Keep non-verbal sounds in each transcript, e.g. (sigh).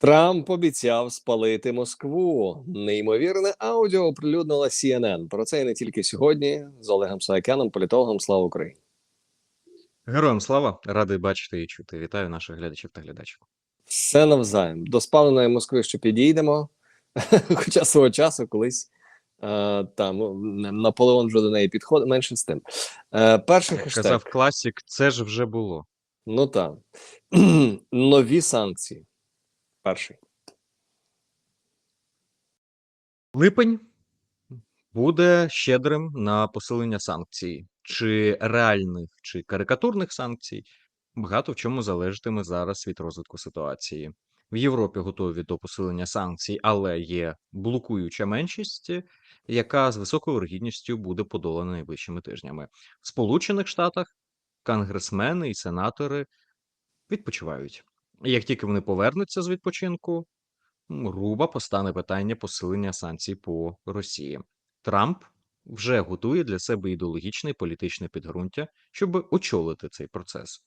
Трамп обіцяв спалити Москву. Неймовірне аудіо оприлюднила CNN. Про це і не тільки сьогодні з Олегом Саакяном, політологом. Слава Україні! Героям слава, радий бачити і чути. Вітаю наших глядачів та глядачів. Все навзаєм. До спаленої Москви ще підійдемо. (laughs) Хоча свого часу колись е, там ну, Наполеон вже до неї підходить, менше з тим. Е, перший хештег. казав класік, це ж вже було. Ну так. (clears throat) Нові санкції. Перший. Липень буде щедрим на посилення санкцій, чи реальних, чи карикатурних санкцій. Багато в чому залежатиме зараз від розвитку ситуації. В Європі готові до посилення санкцій, але є блокуюча меншість, яка з високою вирогідністю буде подолана найближчими тижнями. В Сполучених Штатах конгресмени і сенатори відпочивають. Як тільки вони повернуться з відпочинку, м, грубо постане питання посилення санкцій по Росії. Трамп вже готує для себе ідеологічне і політичне підґрунтя, щоб очолити цей процес.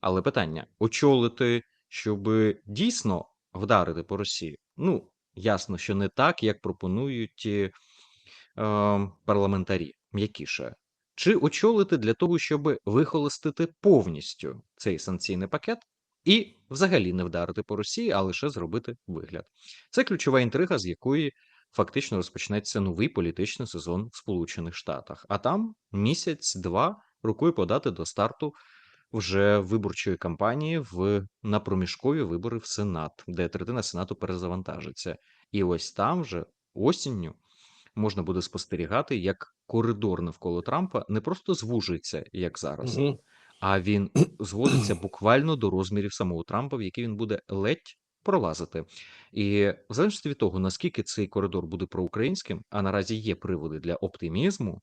Але питання: очолити, щоб дійсно вдарити по Росії? Ну, ясно, що не так, як пропонують е, парламентарі, м'якіше. Чи очолити для того, щоб вихолостити повністю цей санкційний пакет і взагалі не вдарити по Росії, а лише зробити вигляд? Це ключова інтрига, з якої фактично розпочнеться новий політичний сезон в Сполучених Штатах. А там місяць-два рукою подати до старту вже виборчої кампанії в на проміжкові вибори в Сенат, де третина Сенату перезавантажиться. І ось там вже осінню можна буде спостерігати, як коридор навколо Трампа не просто звужується, як зараз, Мгм. А він зводиться буквально до розмірів самого Трампа, в який він буде ледь пролазити. І в залежності від того, наскільки цей коридор буде проукраїнським, а наразі є приводи для оптимізму,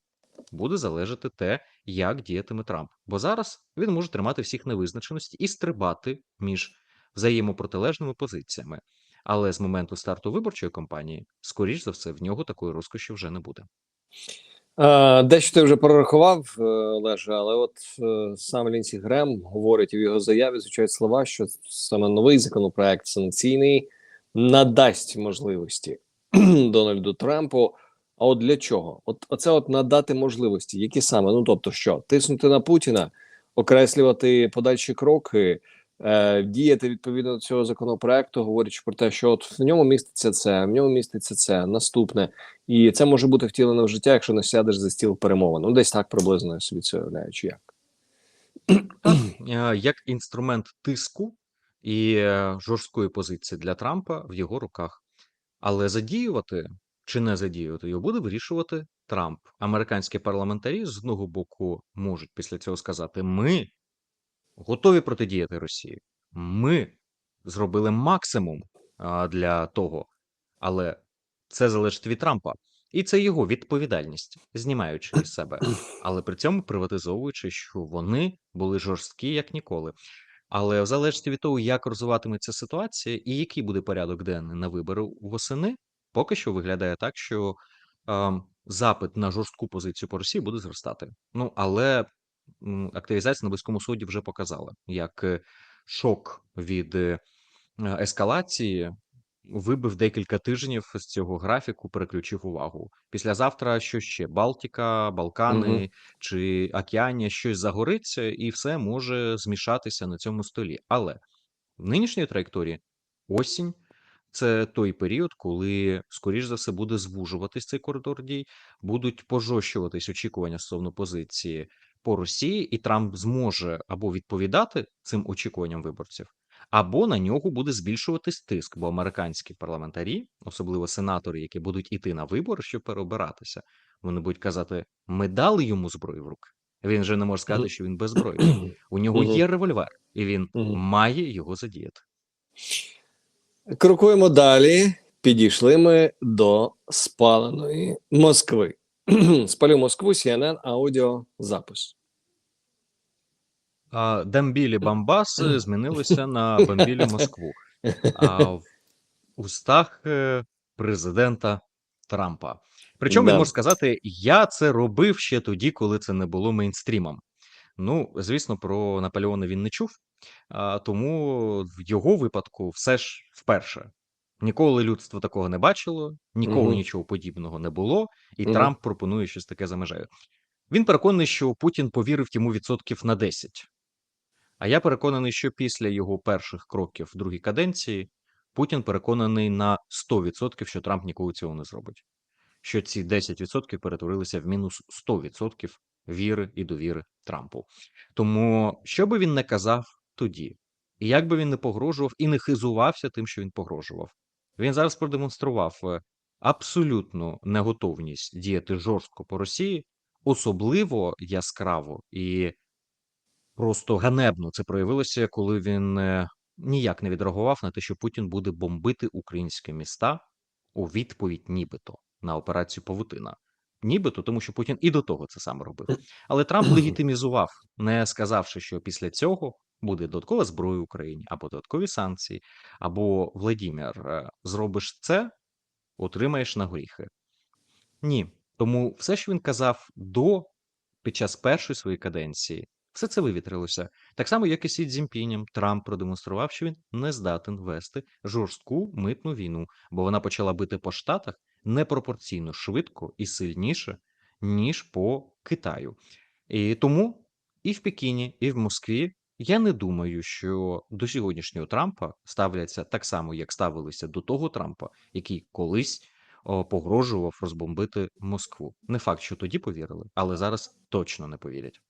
буде залежати те, як діятиме Трамп. Бо зараз він може тримати всіх невизначеності і стрибати між взаємопротилежними позиціями. Але з моменту старту виборчої кампанії, скоріш за все, в нього такої розкоші вже не буде. Е, Дещо ти вже прорахував, е, Олеже, але от е, сам Лінсі Грем говорить в його заяві звучать слова, що саме новий законопроект санкційний надасть можливості (clears throat) Дональду Трампу. А от для чого? От оце от надати можливості, які саме? Ну тобто, що тиснути на Путіна, окреслювати подальші кроки, е, діяти відповідно до цього законопроекту, говорячи про те, що от в ньому міститься це, в ньому міститься це, наступне. І це може бути втілено в життя, якщо не сядеш за стіл перемовин. Ну, десь так приблизно я собі це уявляю, чи як. Е, як інструмент тиску і е, жорсткої позиції для Трампа в його руках. Але задіювати чи не задіювати його буде вирішувати Трамп. Американські парламентарі з одного боку можуть після цього сказати: ми готові протидіяти Росії. Ми зробили максимум для того, але це залежить від Трампа. І це його відповідальність, знімаючи із себе, але при цьому приватизовуючи, що вони були жорсткі як ніколи. Але в залежності від того, як розвиватиметься ситуація і який буде порядок денний на вибори восени, поки що виглядає так, що е, запит на жорстку позицію по Росії буде зростати. Ну але активізація на близькому суді вже показала, як е, шок від е, ескалації вибив декілька тижнів з цього графіку, переключив увагу. Післязавтра що ще? Балтіка, Балкани Мгм. чи Океанія щось загориться, і все може змішатися на цьому столі. Але в нинішній траєкторії осінь це той період, коли, скоріш за все, буде звужуватись цей коридор дій, будуть пожорщуватись очікування стосовно позиції по Росії, і Трамп зможе або відповідати цим очікуванням виборців, або на нього буде збільшуватись тиск, бо американські парламентарі, особливо сенатори, які будуть іти на вибори, щоб переобиратися, вони будуть казати: ми дали йому зброю в руки. Він же не може сказати, що він беззбройний. (clears throat) У нього є револьвер, і він має його задіяти. Крокуємо далі. Підійшли ми до спаленої Москви. (clears throat) Спалю Москву, CNN, аудіозапис. А, Дамбілі Бамбаси змінилися на Бамбілі Москву. А в устах е, президента Трампа. Причому Да. він може сказати: я це робив ще тоді, коли це не було мейнстрімом. Ну, звісно, про Наполеона він не чув, А, тому в його випадку все ж вперше. Ніколи людство такого не бачило, ніколи Мгм. нічого подібного не було, і Мгм. Трамп пропонує щось таке за межею. Він переконаний, що Путін повірив йому відсотків на 10. А я переконаний, що після його перших кроків в другій каденції Путін переконаний на 100%, що Трамп ніколи цього не зробить. Що ці 10% перетворилися в мінус 100% віри і довіри Трампу. Тому, що би він не казав тоді, і як би він не погрожував і не хизувався тим, що він погрожував, він зараз продемонстрував е, абсолютну неготовність діяти жорстко по Росії, особливо яскраво і просто ганебно це проявилося, коли він е, ніяк не відреагував на те, що Путін буде бомбити українські міста у відповідь, нібито на операцію Павутина. Нібито, тому що Путін і до того це саме робив. Але Трамп легітимізував, не сказавши, що після цього буде додаткова зброя Україні, або додаткові санкції, або Владімір, е, зробиш це, отримаєш на горіхи. Ні. Тому все, що він казав до під час першої своєї каденції, все це вивітрилося. Так само, як і Сі Цзіньпінем, Трамп продемонстрував, що він не здатен вести жорстку митну війну, бо вона почала бити по штатах непропорційно швидко і сильніше, ніж по Китаю. І тому і в Пекіні, і в Москві я не думаю, що до сьогоднішнього Трампа ставляться так само, як ставилися до того Трампа, який колись о, погрожував розбомбити Москву. Не факт, що тоді повірили, але зараз точно не повірять.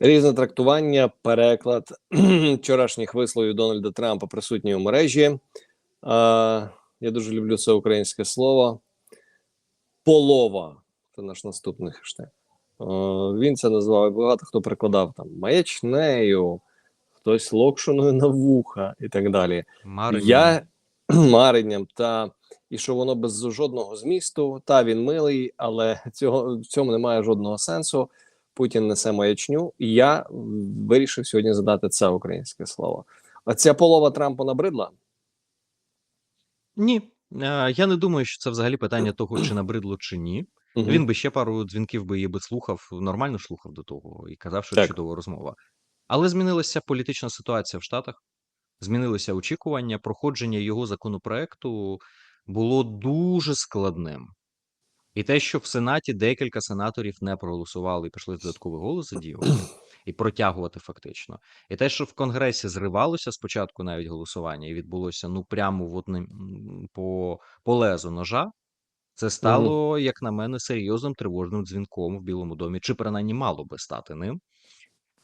Різне трактування, переклад (clears throat) вчорашніх висловів Дональда Трампа присутні у мережі. Е, я дуже люблю це українське слово. Полова це наш наступний хештег. Е, він це назвав і багато хто прикладав там маячнею, хтось локшиною на вуха і так далі. Марин, Я (clears throat) маренням та і що воно без жодного змісту. Та він милий, але цього в цьому немає жодного сенсу. Путін несе маячню, і я вирішив сьогодні задати це українське слово. Оця полова Трампу набридла. Ні, е, я не думаю, що це взагалі питання того, чи набридло, чи ні. Мгм. Він би ще пару дзвінків би її би слухав, нормально ж слухав до того і казав, що Так. чудова розмова. Але змінилася політична ситуація в Штатах, змінилися очікування. Проходження його законопроекту було дуже складним. І те, що в Сенаті декілька сенаторів не проголосували і пішли додатковий голос задіювати і протягувати фактично. І те, що в Конгресі зривалося спочатку навіть голосування, і відбулося ну прямо в одним м, по, по лезу ножа, це стало, як на мене, серйозним тривожним дзвінком в Білому домі, чи принаймні мало би стати ним.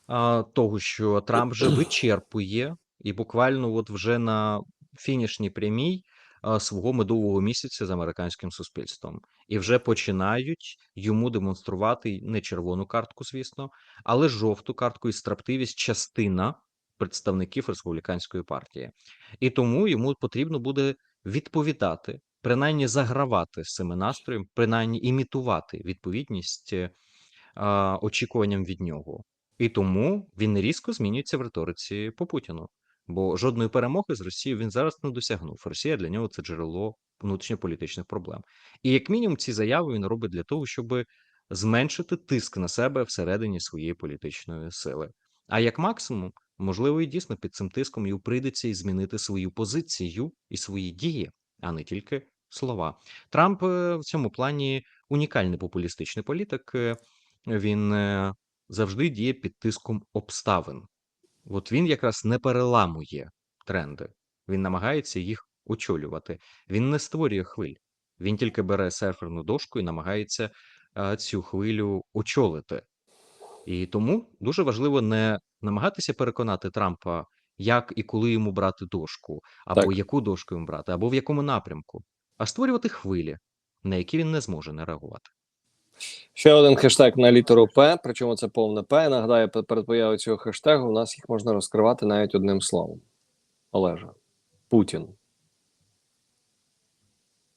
А, того, що Трамп вже вичерпує і буквально от вже на фінішній прямій а, свого медового місяця з американським суспільством, і вже починають йому демонструвати не червону картку, звісно, але жовту картку і строптивість частина представників республіканської партії, і тому йому потрібно буде відповідати, принаймні загравати з цими настроєм, принаймні імітувати відповідність е, очікуванням від нього. І тому він різко змінюється в риториці по Путіну. Бо жодної перемоги з Росією він зараз не досягнув. Росія для нього це джерело внутрішньополітичних проблем. І як мінімум ці заяви він робить для того, щоб зменшити тиск на себе всередині своєї політичної сили. А як максимум, можливо, і дійсно під цим тиском йому прийдеться і змінити свою позицію і свої дії, а не тільки слова. Трамп е, в цьому плані унікальний популістичний політик. Е, Він е, завжди діє під тиском обставин. От він якраз не переламує тренди, він намагається їх очолювати. Він не створює хвиль, він тільки бере серферну дошку і намагається цю хвилю очолити. І тому дуже важливо не намагатися переконати Трампа, як і коли йому брати дошку, або Так. яку дошку йому брати, або в якому напрямку, а створювати хвилі, на які він не зможе не реагувати. Ще один хештег на літеру П, причому це повне П. Нагадаю, перед появою цього хештегу у нас їх можна розкривати навіть одним словом. Олежа. Путін.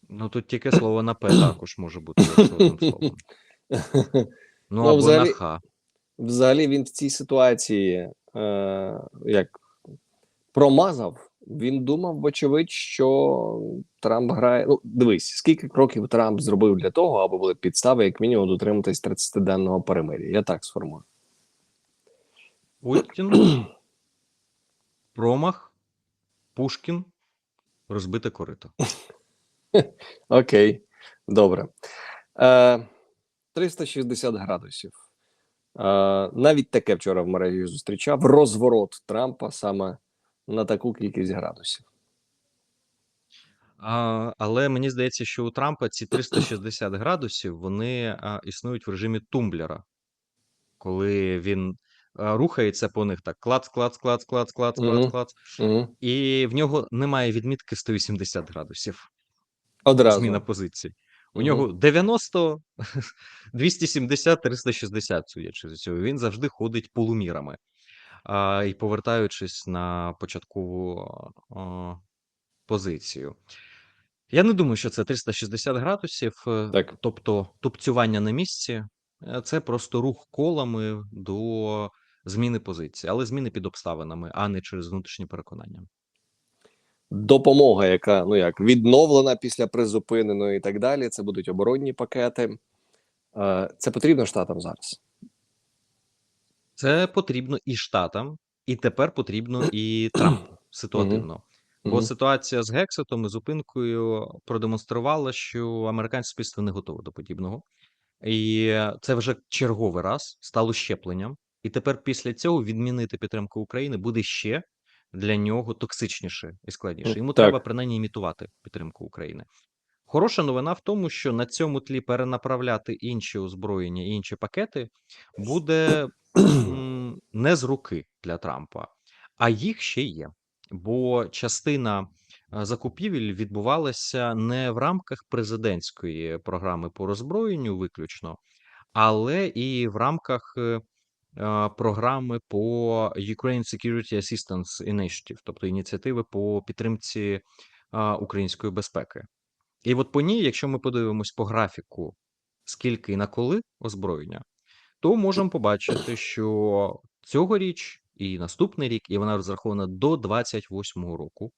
Ну тут тільки слово на П також може бути одним словом. (laughs) Ну Ну, або взагалі- на Х. Взагалі він в цій ситуації е, як промазав. Він думав, вочевидь, що Трамп грає. Ну, дивись, скільки кроків Трамп зробив для того, аби були підстави, як мінімум, дотриматись 30-денного перемир'я. Я так сформую. Путін (clears throat) промах, Пушкін, розбите корито. (laughs) Окей, добре. Е, 360 градусів. Е, навіть таке вчора в мережі зустрічав розворот Трампа саме на таку кількість градусів. А, але мені здається, що у Трампа ці 360 градусів вони а, існують в режимі тумблера, коли він а, рухається по них так: клац, клац, клац, клац, клац, клац, Мгм. клац. Угу. І в нього немає відмітки 180 градусів. Одразу. Зміна позиції. У нього 90, 270, 360, судячи з цього. Він завжди ходить полумірами. А, і повертаючись на початкову а, позицію. Я не думаю, що це 360 градусів, е, Так. тобто тупцювання на місці, е, це просто рух колами до зміни позиції, але зміни під обставинами, а не через внутрішні переконання. Допомога, яка ну як відновлена після призупиненої і так далі. Це будуть оборонні пакети. Е, це потрібно штатам зараз. Це потрібно і штатам, і тепер потрібно (clears throat) і Трампу ситуативно. Бо ситуація з Гексетом і зупинкою продемонструвала, що американське суспільство не готове до подібного. І це вже черговий раз стало щепленням. І тепер після цього відмінити підтримку України буде ще для нього токсичніше і складніше. Йому Так. треба принаймні імітувати підтримку України. Хороша новина в тому, що на цьому тлі перенаправляти інші озброєння і інші пакети буде не з руки для Трампа, а їх ще є. Бо частина е, закупівель відбувалася не в рамках президентської програми по роззброєнню виключно, але і в рамках е, е, програми по Ukraine Security Assistance Initiative, тобто ініціативи по підтримці української безпеки. І от по ній, якщо ми подивимось по графіку, скільки і на коли озброєння, то можемо побачити, що цьогоріч і наступний рік, і вона розрахована до 28-го року.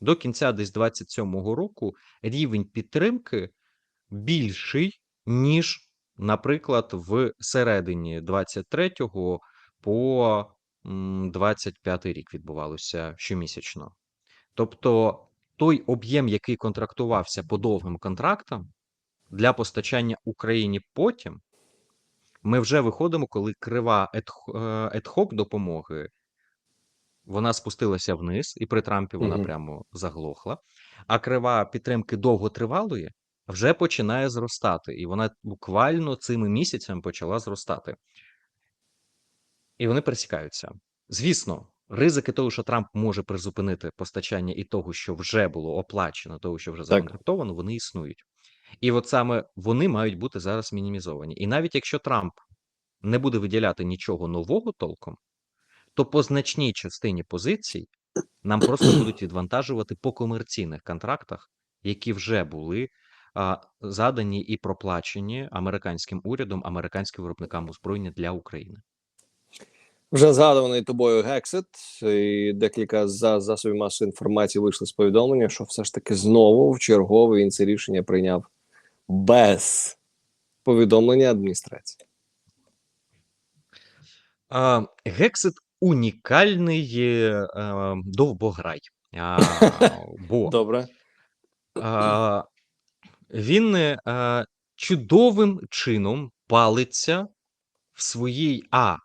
До кінця десь 27-го року рівень підтримки більший, ніж, наприклад, в середині 23-го по 25-й рік відбувалося щомісячно. Тобто той об'єм, який контрактувався по довгим контрактам для постачання Україні потім, ми вже виходимо, коли крива едхок допомоги вона спустилася вниз, і при Трампі вона Мгм. прямо заглохла. А крива підтримки довготривалої вже починає зростати, і вона буквально цими місяцями почала зростати. І вони пересікаються. Звісно, ризики того, що Трамп може призупинити постачання і того, що вже було оплачено, того, що вже законтрактовано, вони існують. І от саме вони мають бути зараз мінімізовані. І навіть якщо Трамп не буде виділяти нічого нового толком, то по значній частині позицій нам просто будуть відвантажувати по комерційних контрактах, які вже були а, задані і проплачені американським урядом, американським виробникам озброєння для України. Вже згадуваний тобою Гексит, і декілька за засобів масової інформації вийшли з повідомлення, що все ж таки знову в чергове він це рішення прийняв без повідомлення адміністрації. Гексит унікальний довбограй. А, (laughs) бо Добре. а, він чудовим чином палиться в своїй А.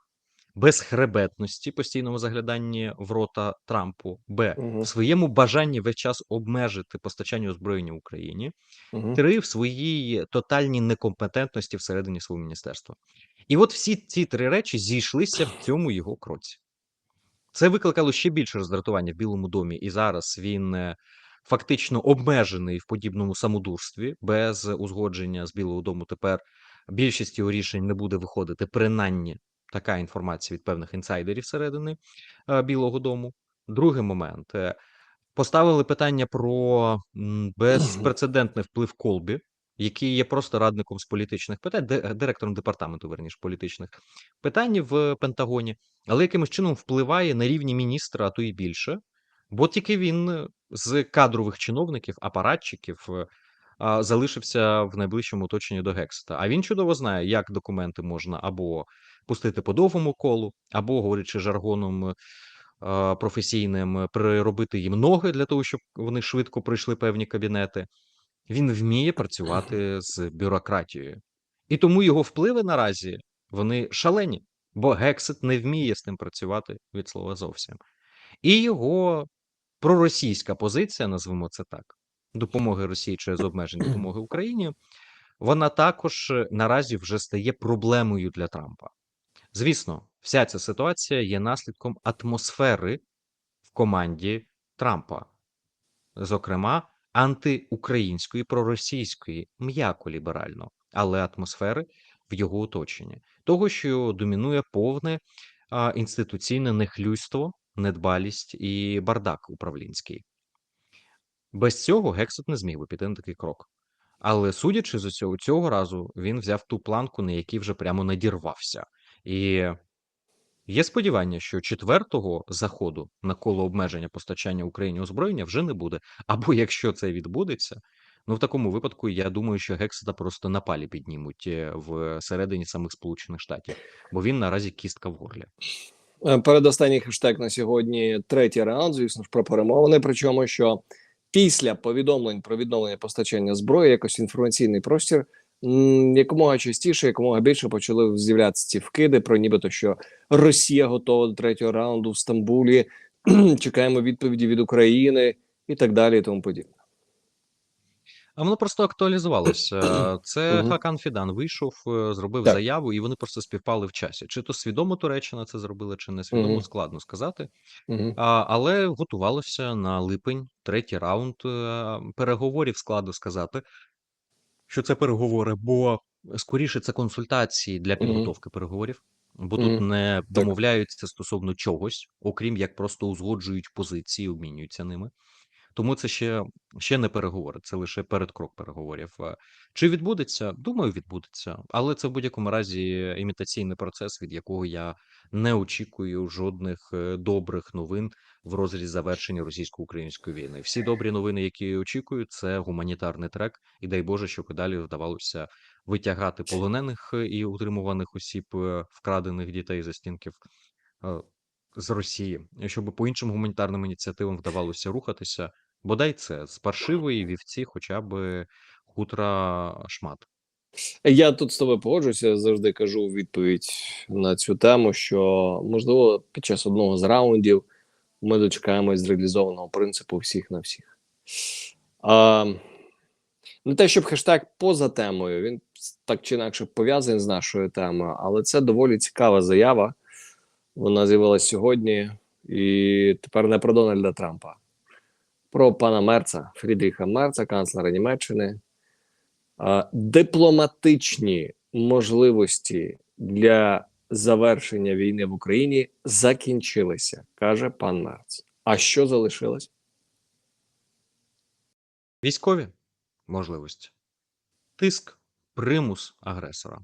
Безхребетності, постійному загляданні в рота Трампу, Б. Мгм. В своєму бажанні весь час обмежити постачання озброєння Україні, Угу. три в своїй тотальній некомпетентності всередині свого міністерства. І от всі ці три речі зійшлися в цьому його кроці. Це викликало ще більше роздратування в Білому домі, і зараз він е, фактично обмежений в подібному самодурстві без узгодження з Білого Дому. Тепер більшість його рішень не буде виходити, принаймні така інформація від певних інсайдерів всередини е, Білого Дому. Другий момент е, поставили питання про безпрецедентний вплив Колбі, який є просто радником з політичних питань, де- директором департаменту, верніше, політичних питань в Пентагоні, але якимось чином впливає на рівні міністра, а то і більше. Бо тільки він е, з кадрових чиновників, апаратчиків е, а, залишився в найближчому оточенні до Гексета. А він чудово знає, як документи можна або пустити по довгому колу, або, говорячи жаргоном професійним, приробити їм ноги для того, щоб вони швидко пройшли певні кабінети. Він вміє працювати (clears throat) з бюрократією. І тому його впливи наразі вони шалені, бо Гексит не вміє з ним працювати від слова зовсім. І його проросійська позиція, назвемо це так, допомоги Росії через обмеження допомоги Україні, вона також е, наразі вже стає проблемою для Трампа. Звісно, вся ця ситуація є наслідком атмосфери в команді Трампа, зокрема, антиукраїнської, проросійської, м'яко ліберально, але атмосфери в його оточенні, того, що домінує повне інституційне нехлюйство, недбалість і бардак управлінський. Без цього Гексет не зміг би піти на такий крок. Але судячи з усього, цього разу він взяв ту планку, на якій вже прямо надірвався. І є сподівання, що четвертого заходу на коло обмеження постачання Україні озброєння вже не буде. Або якщо це відбудеться, ну в такому випадку я думаю, що Гексета просто на палі піднімуть е, в середині самих Сполучених Штатів, бо він наразі кістка в горлі. Е, Передостанній хештег на сьогодні третій раунд, звісно ж, про перемовини. Причому, що після повідомлень про відновлення постачання зброї, якось інформаційний простір якомога частіше, якомога більше почали з'являтися ці вкиди про нібито, що Росія готова до третього раунду в Стамбулі. (clears throat) Чекаємо відповіді від України і так далі, і тому подібне. А воно просто актуалізувалося. (clears throat) Це Мгм. Хакан Фідан вийшов, е, зробив Так. заяву, і вони просто співпали в часі. Чи то свідомо Туреччина це зробила, чи не свідомо, Мгм. складно сказати. А, але готувалося на липень, третій раунд е, переговорів. Складно сказати, що це переговори, бо скоріше це консультації для Мгм. підготовки переговорів, бо тут Мгм. не домовляються стосовно чогось, окрім як просто узгоджують позиції, обмінюються ними. Тому це ще, ще не переговори, це лише передкрок переговорів. Е, Чи відбудеться? Думаю, відбудеться, але це в будь-якому разі імітаційний процес, від якого я не очікую жодних е, добрих новин в розрізі завершення російсько-української війни. Всі добрі новини, які очікую, це гуманітарний трек, і дай Боже, щоб і далі вдавалося витягати полонених е, і утримуваних осіб, вкрадених дітей за стінків з Росії, щоб по іншим гуманітарним ініціативам вдавалося рухатися. Бодай це з паршивої вівці, хоча б хутра шмат. Я тут з тобою погоджуюся. Завжди кажу відповідь на цю тему, що можливо під час одного з раундів ми дочекаємось зреалізованого принципу всіх на всіх. А, не те, щоб хештег поза темою, він так чи інакше пов'язаний з нашою темою, але це доволі цікава заява. Вона з'явилася сьогодні, і тепер не про Дональда Трампа, про пана Мерца, Фрідріха Мерца, канцлера Німеччини. Дипломатичні можливості для завершення війни в Україні закінчилися, каже пан Мерц. А що залишилось? Військові можливості, тиск, примус агресора.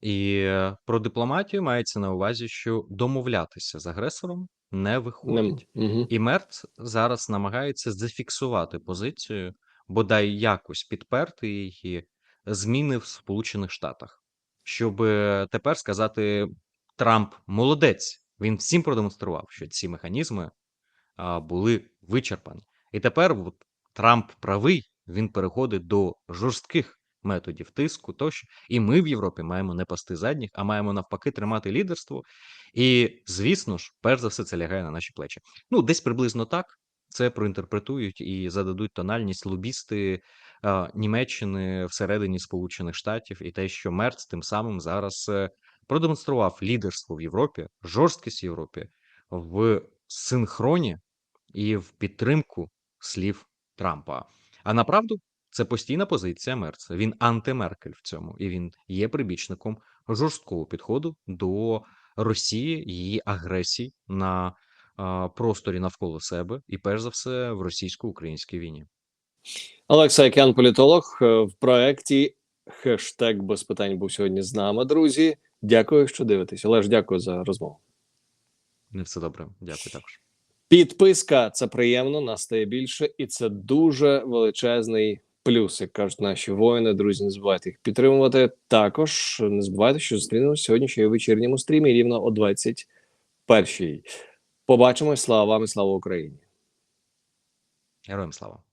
І е, про дипломатію мається на увазі, що домовлятися з агресором не виходить. Угу. І Мерц зараз намагається зафіксувати позицію, бодай якось підперти її зміни в Сполучених Штатах, щоб е, тепер сказати Трамп молодець. Він всім продемонстрував, що ці механізми а, були вичерпані. І тепер от, Трамп правий, він переходить до жорстких методів тиску тощо. І ми в Європі маємо не пасти задніх, а маємо навпаки тримати лідерство. І, звісно ж, перш за все, це лягає на наші плечі. Ну, десь приблизно так. Це проінтерпретують і зададуть тональність лобісти а, Німеччини всередині Сполучених Штатів, і те, що Мерц тим самим зараз е, продемонстрував лідерство в Європі, жорсткість в Європі в синхроні і в підтримку слів Трампа. А направду це постійна позиція Мерца. Він антимеркель в цьому, і він є прибічником жорсткого підходу до Росії, її агресії на просторі навколо себе, і перш за все в російсько-українській війні. Олекса Якян, політолог е, в проєкті хештег без питань був сьогодні з нами, друзі. Дякую, що дивитесь. Олеж, дякую за розмову. Не все добре. Дякую також. Підписка це приємно, нас стає більше, і це дуже величезний плюс, як кажуть наші воїни. Друзі, не забувайте їх підтримувати. Також не забувайте, що зустрінемося сьогодні ще й у вечірньому стрімі рівно о 21-й. Побачимось. Слава вам і слава Україні. Героям слава.